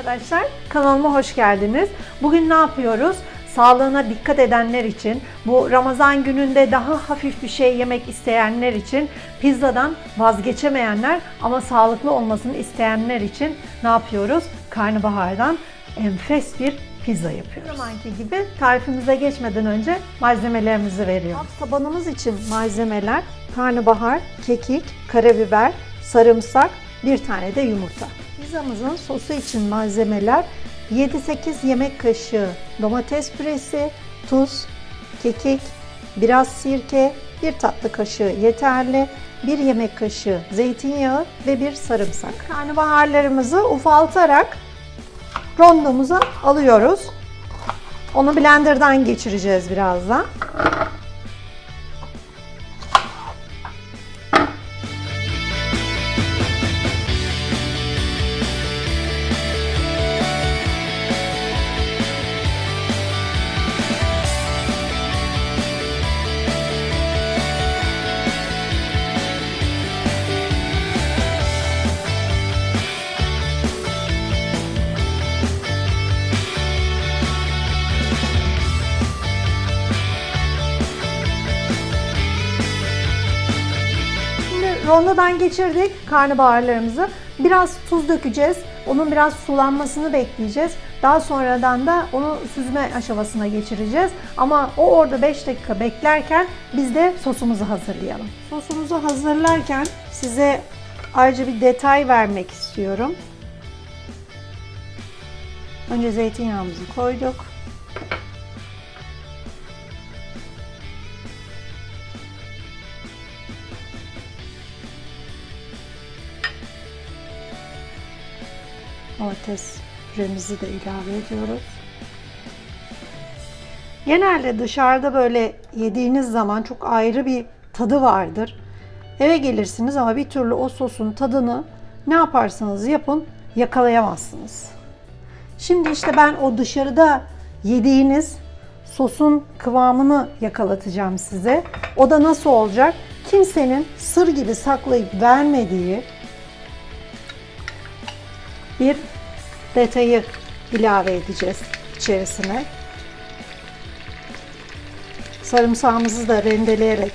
arkadaşlar. Kanalıma hoş geldiniz. Bugün ne yapıyoruz? Sağlığına dikkat edenler için, bu Ramazan gününde daha hafif bir şey yemek isteyenler için, pizzadan vazgeçemeyenler ama sağlıklı olmasını isteyenler için ne yapıyoruz? Karnabahardan enfes bir pizza yapıyoruz. Zamanki gibi tarifimize geçmeden önce malzemelerimizi veriyorum. Tabanımız için malzemeler karnabahar, kekik, karabiber, sarımsak, bir tane de yumurta. Pizzamızın sosu için malzemeler 7-8 yemek kaşığı domates püresi, tuz, kekik, biraz sirke, bir tatlı kaşığı yeterli, bir yemek kaşığı zeytinyağı ve bir sarımsak. Karnabaharlarımızı ufaltarak rondomuza alıyoruz. Onu blenderdan geçireceğiz birazdan. Rondodan geçirdik karnabaharlarımızı. Biraz tuz dökeceğiz. Onun biraz sulanmasını bekleyeceğiz. Daha sonradan da onu süzme aşamasına geçireceğiz. Ama o orada 5 dakika beklerken biz de sosumuzu hazırlayalım. Sosumuzu hazırlarken size ayrıca bir detay vermek istiyorum. Önce zeytinyağımızı koyduk. Domates püremizi de ilave ediyoruz. Genelde dışarıda böyle yediğiniz zaman çok ayrı bir tadı vardır. Eve gelirsiniz ama bir türlü o sosun tadını ne yaparsanız yapın yakalayamazsınız. Şimdi işte ben o dışarıda yediğiniz sosun kıvamını yakalatacağım size. O da nasıl olacak? Kimsenin sır gibi saklayıp vermediği bir detayı ilave edeceğiz içerisine. Sarımsağımızı da rendeleyerek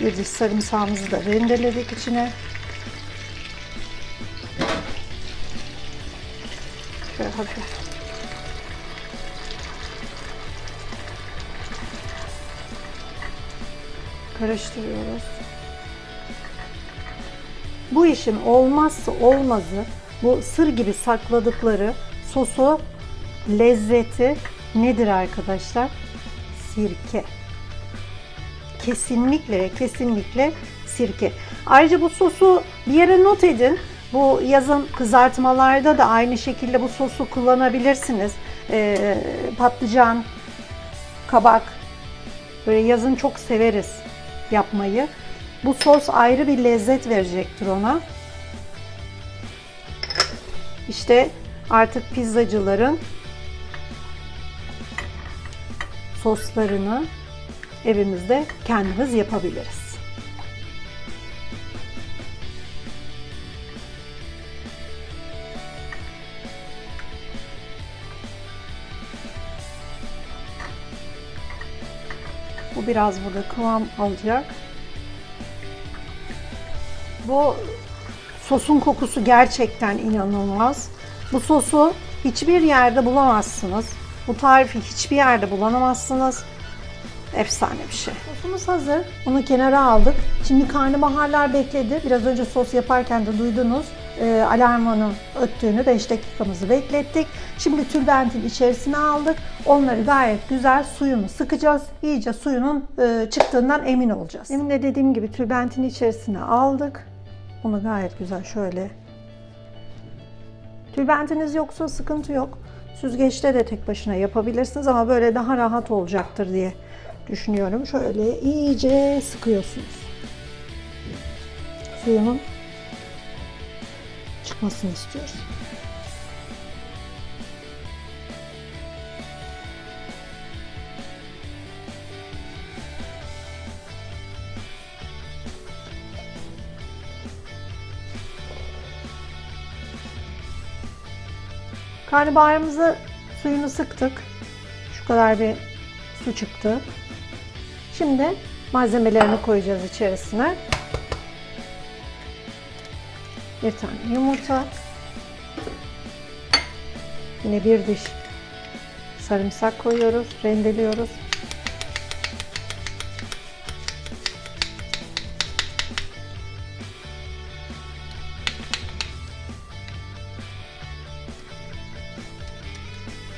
bir diş sarımsağımızı da rendeledik içine. Şöyle hafif karıştırıyoruz. Bu işin olmazsa olmazı bu sır gibi sakladıkları sosu lezzeti nedir arkadaşlar? Sirke. Kesinlikle ve kesinlikle sirke. Ayrıca bu sosu bir yere not edin. Bu yazın kızartmalarda da aynı şekilde bu sosu kullanabilirsiniz. Ee, patlıcan, kabak, Böyle yazın çok severiz yapmayı. Bu sos ayrı bir lezzet verecektir ona. İşte artık pizzacıların soslarını evimizde kendimiz yapabiliriz. Bu biraz burada kıvam alacak. Bu sosun kokusu gerçekten inanılmaz. Bu sosu hiçbir yerde bulamazsınız. Bu tarifi hiçbir yerde bulamazsınız. Efsane bir şey. Sosumuz hazır. Onu kenara aldık. Şimdi karnabaharlar bekledi. Biraz önce sos yaparken de duydunuz. E, alarmının öttüğünü 5 dakikamızı beklettik. Şimdi tülbentin içerisine aldık. Onları gayet güzel suyunu sıkacağız. İyice suyunun e, çıktığından emin olacağız. Demin de dediğim gibi tülbentin içerisine aldık. Onu gayet güzel şöyle. Tülbentiniz yoksa sıkıntı yok. Süzgeçte de tek başına yapabilirsiniz ama böyle daha rahat olacaktır diye düşünüyorum. Şöyle iyice sıkıyorsunuz. Suyunun çıkmasını istiyoruz. Karnabaharımızı suyunu sıktık. Şu kadar bir su çıktı. Şimdi malzemelerini koyacağız içerisine. Bir tane yumurta. Yine bir diş sarımsak koyuyoruz, rendeliyoruz.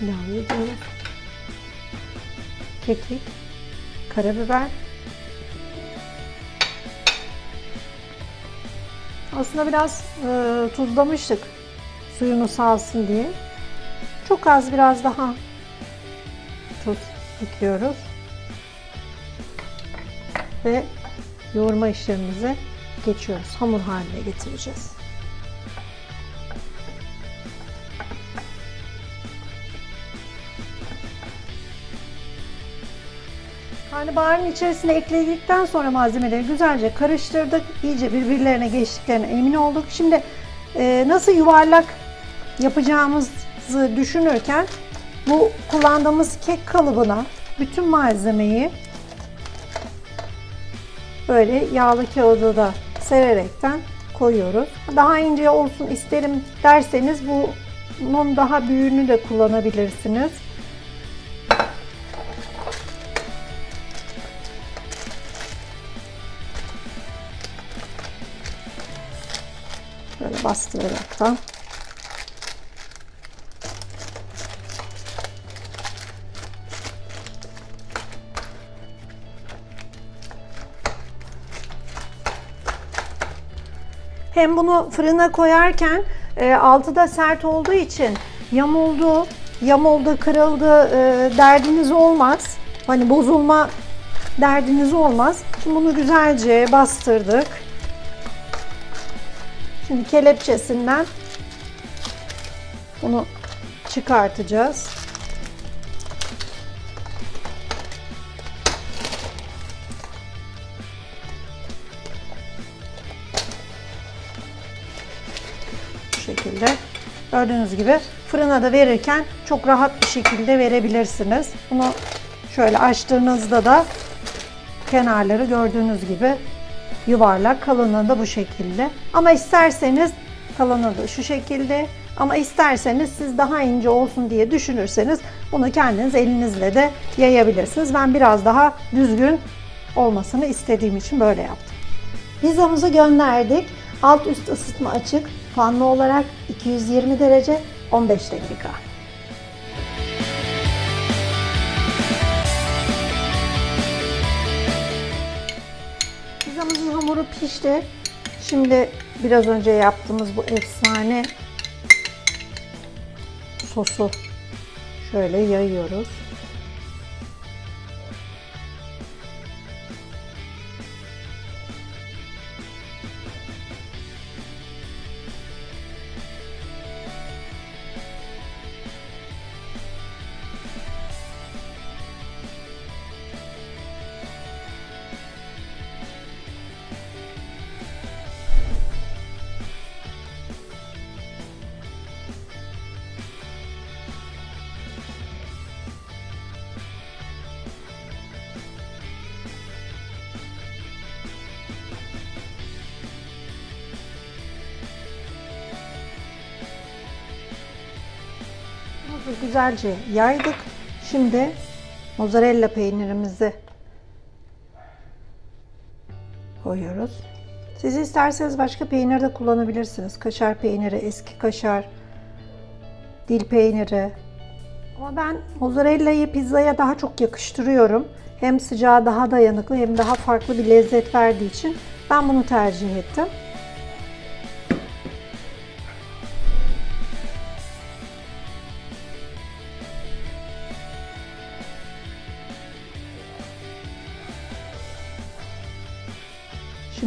ilave ediyoruz. Kekik, karabiber. Aslında biraz e, tuzlamıştık suyunu salsın diye. Çok az biraz daha tuz ekliyoruz. Ve yoğurma işlemimize geçiyoruz. Hamur haline getireceğiz. Karnabaharın içerisine ekledikten sonra malzemeleri güzelce karıştırdık. İyice birbirlerine geçtiklerine emin olduk. Şimdi e, nasıl yuvarlak yapacağımızı düşünürken bu kullandığımız kek kalıbına bütün malzemeyi böyle yağlı kağıda da sererekten koyuyoruz. Daha ince olsun isterim derseniz bunun daha büyüğünü de kullanabilirsiniz. Böyle bastıraraktan Hem bunu fırına koyarken e, altı da sert olduğu için yamuldu, yamuldu, kırıldı e, derdiniz olmaz. Hani bozulma derdiniz olmaz. Şimdi bunu güzelce bastırdık. Şimdi kelepçesinden bunu çıkartacağız. Bu şekilde. Gördüğünüz gibi fırına da verirken çok rahat bir şekilde verebilirsiniz. Bunu şöyle açtığınızda da kenarları gördüğünüz gibi yuvarlak, kalınlığı da bu şekilde. Ama isterseniz kalınlığı da şu şekilde. Ama isterseniz siz daha ince olsun diye düşünürseniz bunu kendiniz elinizle de yayabilirsiniz. Ben biraz daha düzgün olmasını istediğim için böyle yaptım. Pizzamızı gönderdik. Alt üst ısıtma açık. Fanlı olarak 220 derece 15 dakika. Hamuru pişti. Şimdi biraz önce yaptığımız bu efsane sosu şöyle yayıyoruz. Güzelce yaydık. Şimdi mozzarella peynirimizi koyuyoruz. Siz isterseniz başka peynir de kullanabilirsiniz. Kaşar peyniri, eski kaşar, dil peyniri. Ama ben mozzarella'yı pizzaya daha çok yakıştırıyorum. Hem sıcağı daha dayanıklı hem daha farklı bir lezzet verdiği için ben bunu tercih ettim.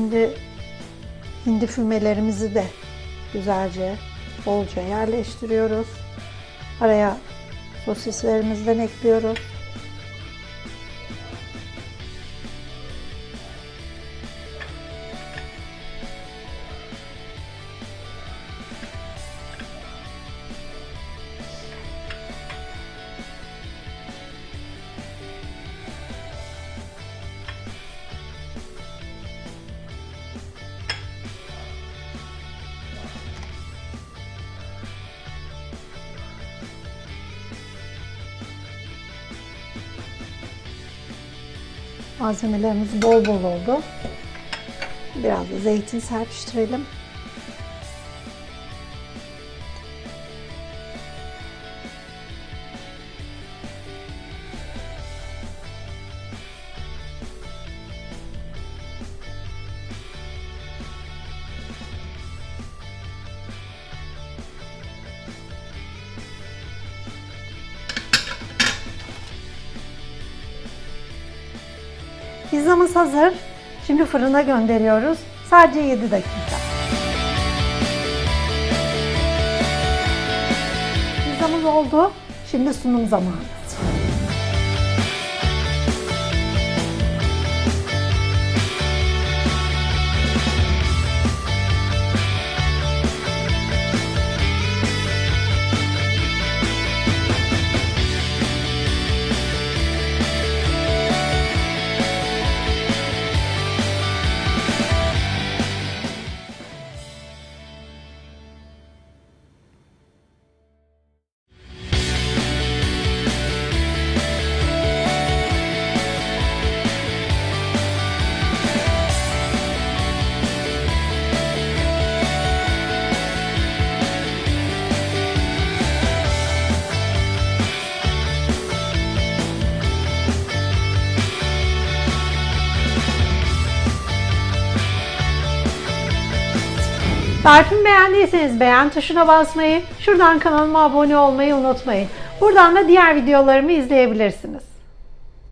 Şimdi hindi fümelerimizi de güzelce bolca yerleştiriyoruz. Araya sosislerimizden ekliyoruz. Malzemelerimiz bol bol oldu. Biraz da zeytin serpiştirelim. Pizzamız hazır. Şimdi fırına gönderiyoruz. Sadece 7 dakika. Pizzamız oldu. Şimdi sunum zamanı. Tarifimi beğendiyseniz beğen tuşuna basmayı, şuradan kanalıma abone olmayı unutmayın. Buradan da diğer videolarımı izleyebilirsiniz.